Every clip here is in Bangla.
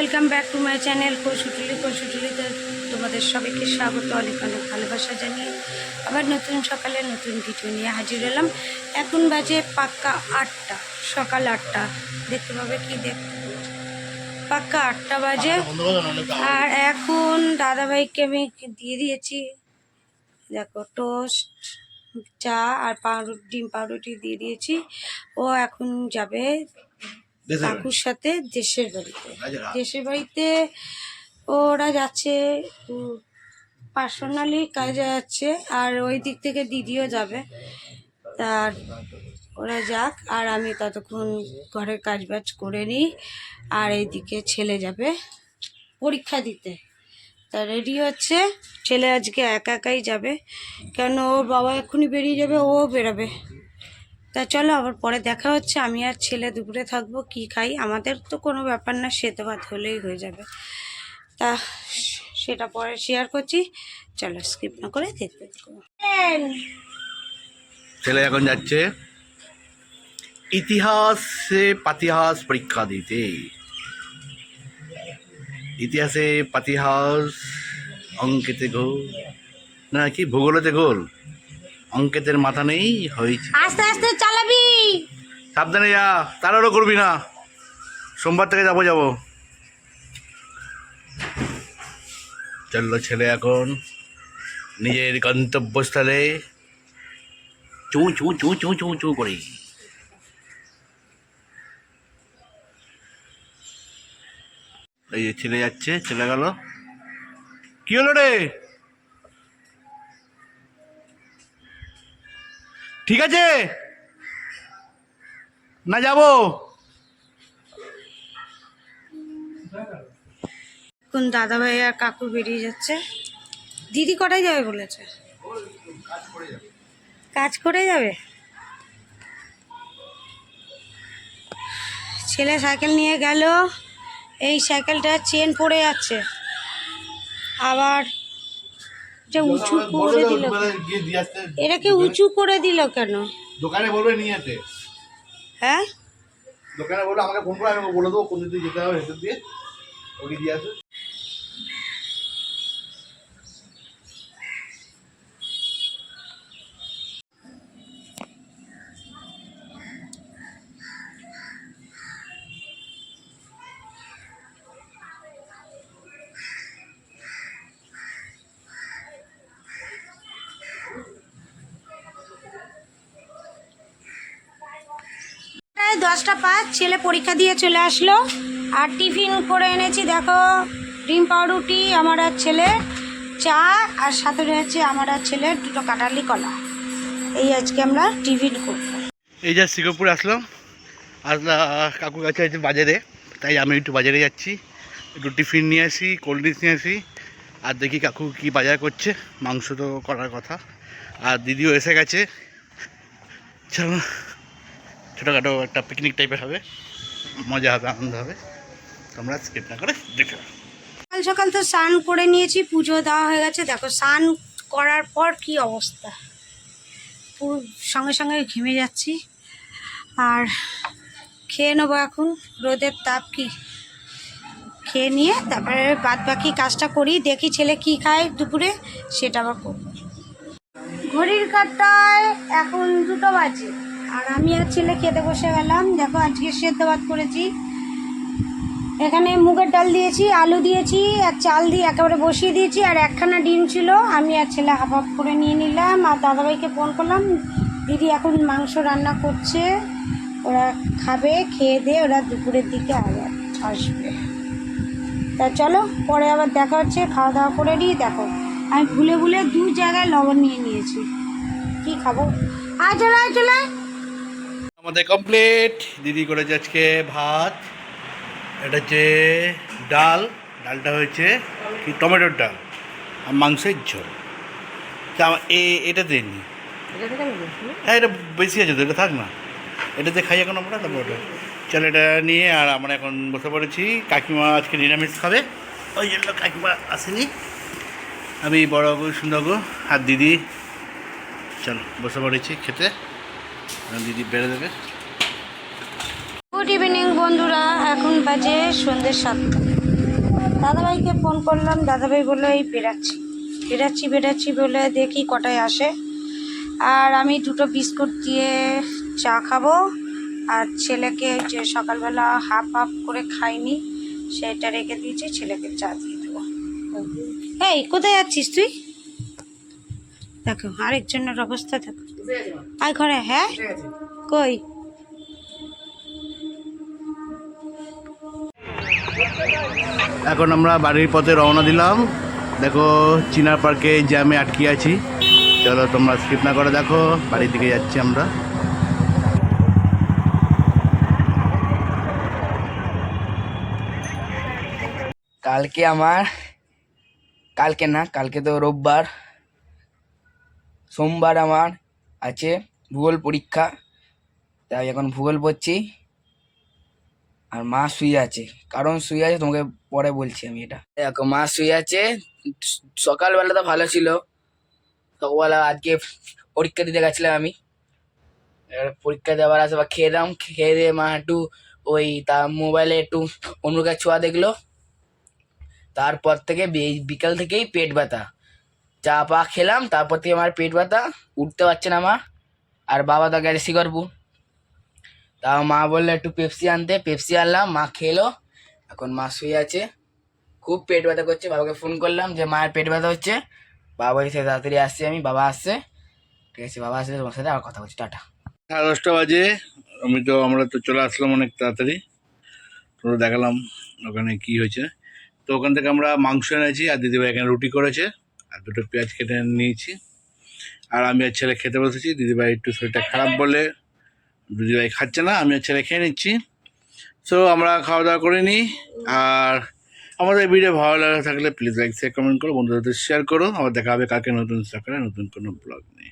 Welcome back to my channel কৌশুটুলি কৌশুটুলিতে তোমাদের সবাইকে স্বাগত। অনেক অনেক ভালোবাসা জানিয়ে আবার নতুন সকালে নতুন ভিডিও নিয়ে হাজির হলাম। এখন বাজে পাক্কা আটটা সকাল আটটা। দেখতে পাবে কি দেখ পাক্কা আটটা বাজে। আর এখন দাদাভাইকে আমি দিয়ে দিয়েছি। দেখো টোস্ট চা আর পাউরুটি ডিম পাউরুটি দিয়ে দিয়েছি। ও এখন যাবে কাকুর সাথে দেশের বাড়িতে। দেশের বাড়িতে ওরা যাচ্ছে পার্সোনালি কাজে যাচ্ছে আর ওই দিক থেকে দিদিও যাবে। তার ওরা যাক আর আমি ততক্ষণ ঘরের কাজ বাজ করে নিই আর এইদিকে ছেলে যাবে পরীক্ষা দিতে। তা রেডি হচ্ছে ছেলে আজকে একা একাই যাবে। কেন ওর বাবা এক্ষুনি বেরিয়ে যাবে ও বেরোবে। তা চলো আবার পরে দেখা হচ্ছে। আমি আর ছেলে দুপুরে থাকব, কি খাই? আমাদের তো কোনো ব্যাপার না সেতে ভাত হলেই হয়ে যাবে। তা সেটা পরে শেয়ার করছি। চলো স্কিপ না করে দেখতে ছেলে এখন যাচ্ছে। ইতিহাসে পাতিহাস পরীক্ষা দিতে। ইতিহাসে পাতিহাস অঙ্কেতে গোল না কি ভূগোলেতে গোল? অঙ্কেতের মাথা নেই হয়েছে। আস্তে আস্তে চালাবি। সাবধানে যা তাড়াহুড়ো করবি না। সোমবার থেকে যাব যাব। চলল ছেলে এখন নিজের গন্তব্যস্থলে চু চু চু চু চু চু করে। এই যে ছেলে যাচ্ছে চলে গেল। কি হলো রে? ঠিক আছে? না যাব। কোন দাদা ভাই আর কাকু বেরিয়ে যাচ্ছে? দিদি কটায় যাবে বলেছে? কাজ করে যাবে? ছেলে সাইকেল নিয়ে গেল, এই সাইকেলটা চেন পড়ে যাচ্ছে। আবার এটা উঁচু করে দিল এটাকে উঁচু করে দিল কেন? দোকানে বলবে নিয়ে যেতে হ্যাঁ? দোকানে বলবে আমাকে ফোন করে আমি বলে দেবো কোন দিকে যেতে হবে হেঁটে দিয়ে। ওকে দিয়ে আসবে দশটা পাঁচ, ছেলে পরীক্ষা দিয়ে চলে আসলো। আর টিফিন করে এনেছি, দেখো, ডিম পাউরুটি, আমার আর ছেলে, চা, আর সাথে রয়েছে আমার আর ছেলের দুটো কাটালি কলা। এই আজকে আমরা টিফিন করব। এই যা শিকরপুর আসলাম আর কাকু কাছে আছে বাজারে, তাই আমি একটু বাজারে যাচ্ছি। একটু টিফিন নিয়ে আসি, কোল্ড ড্রিঙ্কস নিয়ে আসি, আর দেখি কাকু কি বাজার করছে, মাংস তো করার কথা। আর দিদিও এসে গেছে। চলো। ছোটোখাটো একটা পিকনিক টাইপের হবে। মজা হবে, আনন্দ হবে। তোমরা স্কিপ না করে দেখে। সকাল সকাল তো স্নান করে নিয়েছি, পুজো দেওয়া হয়ে গেছে। দেখো, স্নান করার পর কি অবস্থা? পুরো সঙ্গে সঙ্গে ঘেমে যাচ্ছি। আর খেয়ে নেব এখন। রোদের তাপ কি? খেয়ে নিয়ে তারপরে বাদ বাকি কাজটা করি। দেখি ছেলে কি খায় দুপুরে, সেটা আবার করব। ঘড়ির কাটায় এখন দুটো বাজে। আর আমি আর ছেলে খেতে বসে গেলাম। দেখো, আজকে সেদ্ধ ভাত করেছি। এখানে মুগের ডাল দিয়েছি, আলু দিয়েছি আর চাল দিয়ে একেবারে বসিয়ে দিয়েছি, আর একখানা ডিম ছিল। আমি আর ছেলে হাফ হাফ করে নিয়ে নিলাম, আর দাদাভাইকে ফোন করলাম, দিদি এখন মাংস রান্না করছে, ওরা খাবে, খেয়ে দিয়ে ওরা দুপুরের দিকে আবার আসবে। তা চলো, পরে আবার দেখা হচ্ছে, খাওয়া দাওয়া করে নিই, দেখো। আমি ভুলে ভুলে দু জায়গায় লবণ নিয়ে নিয়েছি। কি খাব? আয় চলে আয় চলে। আমাদের কমপ্লিট দিদি করেছে আজকে ভাত এটা হচ্ছে ডাল ডালটা হয়েছে কি টমেটোর ডাল আর মাংসের ঝোল। তা এটা দেয়নি হ্যাঁ এটা বেশি আছে তো এটা থাক না। এটাতে খাই এখন আমরা তারপর ওটা। চল এটা নিয়ে আর আমরা এখন বসে পড়েছি। কাকিমা আজকে নিরামিষ খাবে। ওই জন্য কাকিমা আসেনি। আমি বড় গো সুন্দর গো আর দিদি। চলো বসে পড়েছি খেতে। দিদি বেড়ে দেবে। গুড ইভিনিং বন্ধুরা, এখন বাজে সন্ধ্যে সাতটা। দাদাভাইকে ফোন করলাম, দাদাভাই বলল, এই বেরাচ্ছি বেরাচ্ছি বেরাচ্ছি বলে দেখি কটায় আসে। আর আমি দুটো বিস্কুট দিয়ে চা খাব, আর ছেলেকে যে সকালবেলা হাফ হাফ করে খাইনি, সেটা রেখে দিয়েছি, ছেলেকে চা দিয়ে দেবো। এই, কোথায় যাচ্ছিস তুই? দেখো আরেকজনের অবস্থা দেখো। আয় ঘরে হ্যাঁ? কই? এখন আমরা বাড়ির পথে রওনা দিলাম। দেখো চিনার পার্কে জ্যামে আটকে আছি। চলো তোমরা স্কিপ না করে দেখো বাড়ির দিকে যাচ্ছি আমরা। কালকে আমার কালকে না কালকে তো রোববার। সোমবার আমার আছে ভূগোল পরীক্ষা, তাই এখন ভূগোল পড়ছি। আর মা শুয়ে আছে। কারণ শুয়ে আছে, তোমাকে পরে বলছি আমি এটা। দেখো, মা শুয়ে আছে। সকালবেলা তো ভালো ছিল। সকালবেলা আজকে পরীক্ষা দিতে গেছিলাম আমি। পরীক্ষা দেওয়ার আসে বা খেয়ে দাম খেয়ে দিয়ে মা একটু ওই তার মোবাইলে একটু অন্য কাছে ছোঁয়া দেখল। তারপর থেকে বিকাল থেকেই পেট ব্যথা। চা পা খেলাম, তারপর থেকে আমার পেট ব্যথা, উঠতে পারছে না মা। আর বাবা তো গেছে শিকরপুর তাও মা বলল, একটু পেপসি আনতে। পেপসি আনলাম, মা খেলো। এখন মা শুয়ে আছে। খুব পেট ব্যথা করছে। বাবাকে ফোন করলাম যে, মায়ের পেট ব্যথা হচ্ছে। বাবা এসে তাড়াতাড়ি আসছে, আমি, বাবা আসছে। ঠিক আছে, বাবা আসলে তোমার সাথে আবার কথা বলছি, টাটা। সাড়ে দশটা বাজে। আমি তো, আমরা তো চলে আসলাম অনেক তাড়াতাড়ি। তো দেখালাম ওখানে কি হয়েছে। তো ওখান থেকে আমরা মাংস এনেছি, আর দিদিভাই এখানে রুটি করেছে। আর দুটো পেঁয়াজ কেটে নিয়েছি। আর আমি আর ছেলে খেতে বসেছি, দিদিভাই একটু শরীরটা খারাপ বলে দিদিভাই খাচ্ছে না, আমি আর ছেলে খেয়ে নিচ্ছি। সো আমরা খাওয়া দাওয়া করে নিই, আর আমাদের ভিডিও ভালো লাগা থাকলে প্লিজ লাইক শেয়ার কমেন্ট করো, বন্ধুদের শেয়ার করো। আবার দেখা হবে কালকে নতুন সকালে নতুন কোনো ব্লগ নেই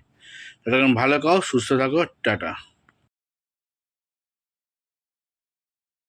ততক্ষণ ভালো খাও সুস্থ থাকো, টাটা।